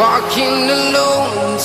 walking alone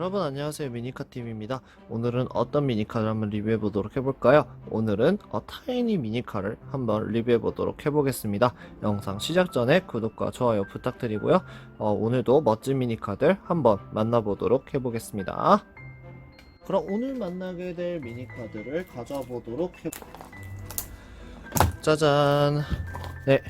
여러분 안녕하세요. 미니카팀입니다. 오늘은 어떤 미니카를 한번 리뷰해 보도록 해볼까요? 오늘은 어, 타이니 미니카를 한번 리뷰해 보도록 해보겠습니다. 영상 시작 전에 구독과 좋아요 부탁드리고요. 어, 오늘도 멋진 미니카들 한번 만나보도록 해보겠습니다. 그럼 오늘 만나게 될 미니카들을 가져와 보도록 해 짜잔. 네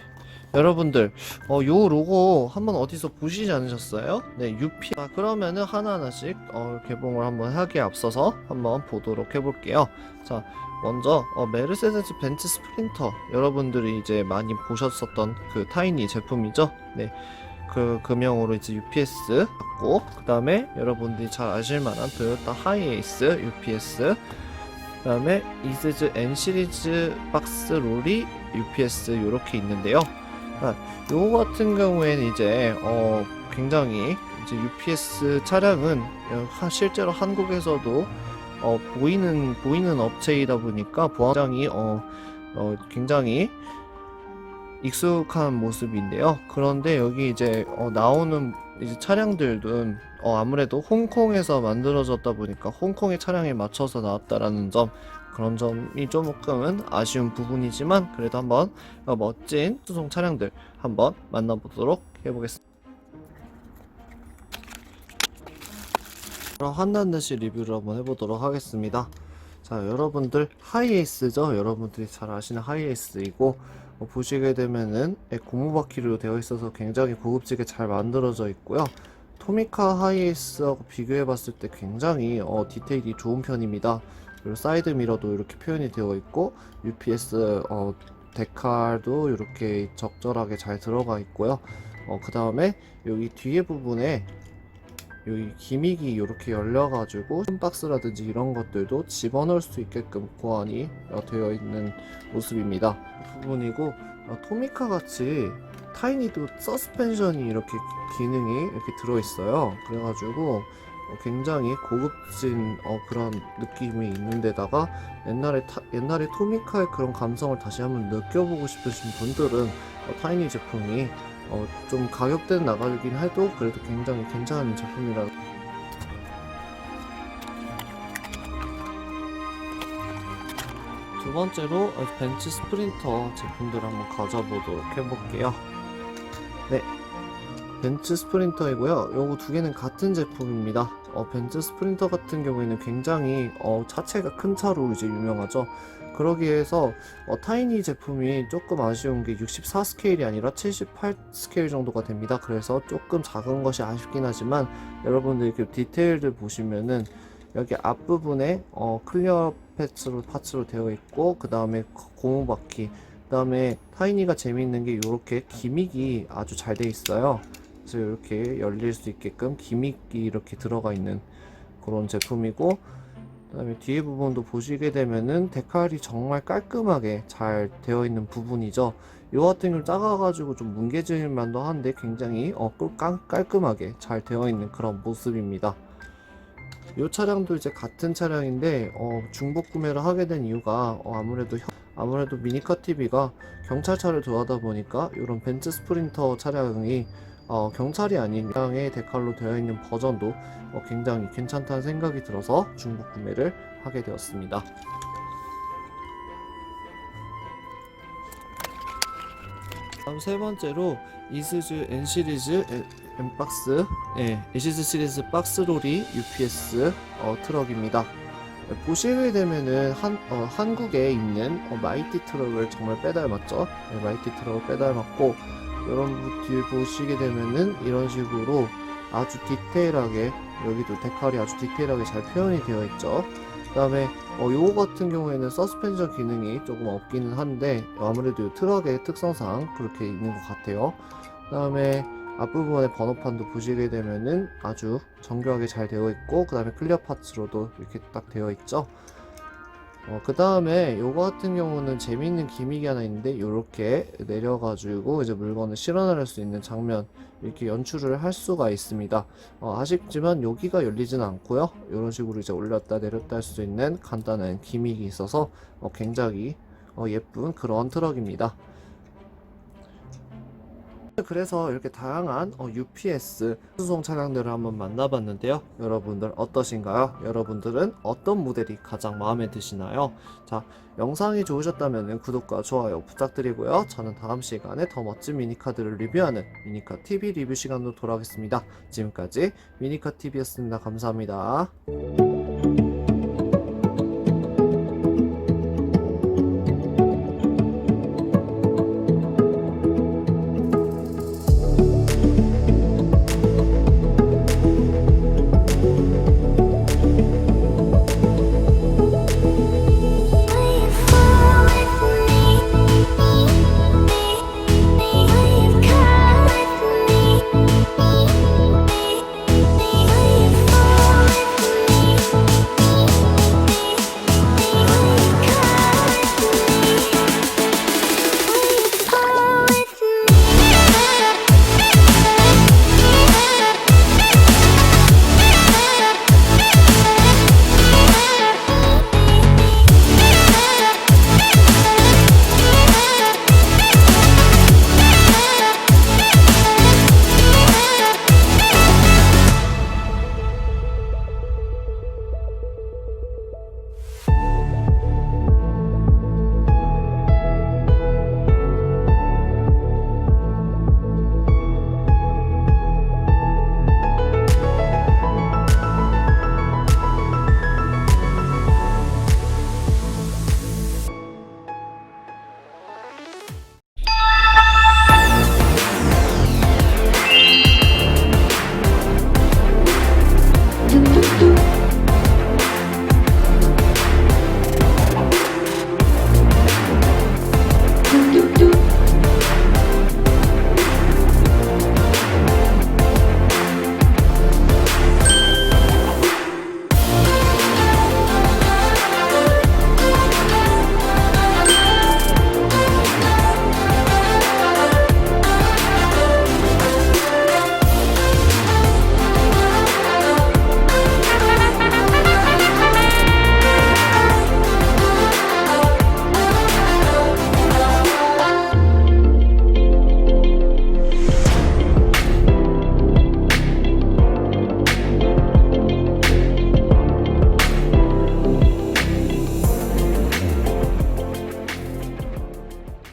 여러분들 어, 요 로고 한번 어디서 보시지 않으셨어요? 네, UP. 아, 그러면은 하나하나씩 어, 개봉을 한번 하기에 앞서서 한번 보도록 해볼게요. 자, 먼저 어, 메르세데스 벤츠 스프린터 여러분들이 이제 많이 보셨었던 그 타이니 제품이죠. 네. 그 금형으로 이제 UPS 갖고 그 다음에 여러분들이 잘 아실만한 토요타 하이에이스 UPS 그 다음에 이스즈 N 시리즈 박스 롤이 UPS 이렇게 있는데요. 아, 요거 같은 경우에는 이제 어 굉장히 이제 UPS 차량은 어, 하- 실제로 한국에서도 어 보이는 보이는 업체이다 보니까 보안장이 어, 어 굉장히 익숙한 모습인데요. 그런데 여기 이제 어 나오는 이제 차량들도 어 아무래도 홍콩에서 만들어졌다 보니까 홍콩의 차량에 맞춰서 나왔다라는 점 그런 점이 조금은 아쉬운 부분이지만 그래도 한번 어, 멋진 수송 차량들 한번 만나보도록 해보겠습니다. 그럼 한단 듯이 리뷰를 한번 해보도록 하겠습니다. 자, 여러분들 하이에이스죠? 여러분들이 잘 아시는 하이에이스이고 어, 보시게 되면은 예, 고무바퀴로 되어 있어서 굉장히 고급지게 잘 만들어져 있고요. 토미카 하이에이스하고 비교해 봤을 때 굉장히 어, 디테일이 좋은 편입니다. 그리고 사이드 미러도 이렇게 표현이 되어 있고 UPS 어, 데칼도 이렇게 적절하게 잘 들어가 있고요. 어, 그 다음에 여기 뒤에 부분에 여기 기믹이 이렇게 열려가지고 박스라든지 이런 것들도 집어넣을 수 있게끔 보완이 어, 되어 있는 모습입니다. 그 부분이고 어, 토미카 같이 타이니도 서스펜션이 이렇게 기능이 이렇게 들어있어요. 그래가지고 어, 굉장히 고급진 어, 그런 느낌이 있는데다가 옛날에 타- 옛날에 토미카의 그런 감성을 다시 한번 느껴보고 싶으신 분들은 어, 타이니 제품이 어, 좀 가격대는 나가긴 해도 그래도 굉장히 괜찮은 제품이라 두 번째로 어, 벤츠 스프린터 제품들 한번 가져보도록 해볼게요. 네, 벤츠 스프린터이고요. 요거 두 개는 같은 제품입니다. 어, 벤츠 스프린터 같은 경우에는 굉장히 어, 차체가 큰 차로 이제 유명하죠. 그러기 위해서 어, 타이니 제품이 조금 아쉬운 게 64 스케일이 아니라 78 스케일 정도가 됩니다. 그래서 조금 작은 것이 아쉽긴 하지만 여러분들 이렇게 디테일들 보시면은 여기 앞부분에 어, 클리어 패츠로 파츠로 되어 있고 그 다음에 고무 바퀴 그 다음에 타이니가 재미있는 게 이렇게 기믹이 아주 잘 돼 있어요. 그래서 이렇게 열릴 수 있게끔 기믹이 이렇게 들어가 있는 그런 제품이고 그다음에 뒤에 부분도 보시게 되면은 데칼이 정말 깔끔하게 잘 되어 있는 부분이죠. 요 같은 경우 작아가지고 좀 뭉개질 만도 한데 굉장히 어, 깔- 깔끔하게 잘 되어 있는 그런 모습입니다. 이 차량도 이제 같은 차량인데 어, 중복 구매를 하게 된 이유가 어, 아무래도 혀- 아무래도 미니카 TV가 경찰차를 좋아하다 보니까 이런 벤츠 스프린터 차량이 어, 경찰이 아닌 양의 데칼로 되어 있는 버전도 어, 굉장히 괜찮다는 생각이 들어서 중복 구매를 하게 되었습니다. 다음 세 번째로 이스즈 N 시리즈 M 박스, 예, 이시즈 시리즈 박스롤이 UPS 어, 트럭입니다. 예, 보시게 되면은 한 어, 한국에 있는 어, 마이티 트럭을 정말 빼닮았죠. 예, 마이티 트럭을 빼닮았고 여러분 뒤에 보시게 되면은 이런 식으로 아주 디테일하게 여기도 데칼이 아주 디테일하게 잘 표현이 되어 있죠. 그 다음에 어, 요거 같은 경우에는 서스펜션 기능이 조금 없기는 한데 아무래도 이 트럭의 특성상 그렇게 있는 것 같아요. 그 다음에 앞부분의 번호판도 보시게 되면은 아주 정교하게 잘 되어 있고 그 다음에 클리어 파츠로도 이렇게 딱 되어 있죠. 어, 그 다음에 요거 같은 경우는 재미있는 기믹이 하나 있는데 요렇게 내려가지고 이제 물건을 실어나를 수 있는 장면 이렇게 연출을 할 수가 있습니다. 어, 아쉽지만 여기가 열리진 않고요. 이런 식으로 이제 올렸다 내렸다 할 수 있는 간단한 기믹이 있어서 어, 굉장히 어, 예쁜 그런 트럭입니다. 그래서 이렇게 다양한 어, UPS 수송 차량들을 한번 만나봤는데요. 여러분들 어떠신가요? 여러분들은 어떤 모델이 가장 마음에 드시나요? 자, 영상이 좋으셨다면 구독과 좋아요 부탁드리고요. 저는 다음 시간에 더 멋진 미니카들을 리뷰하는 미니카 TV 리뷰 시간으로 돌아오겠습니다. 지금까지 미니카 TV였습니다. 감사합니다.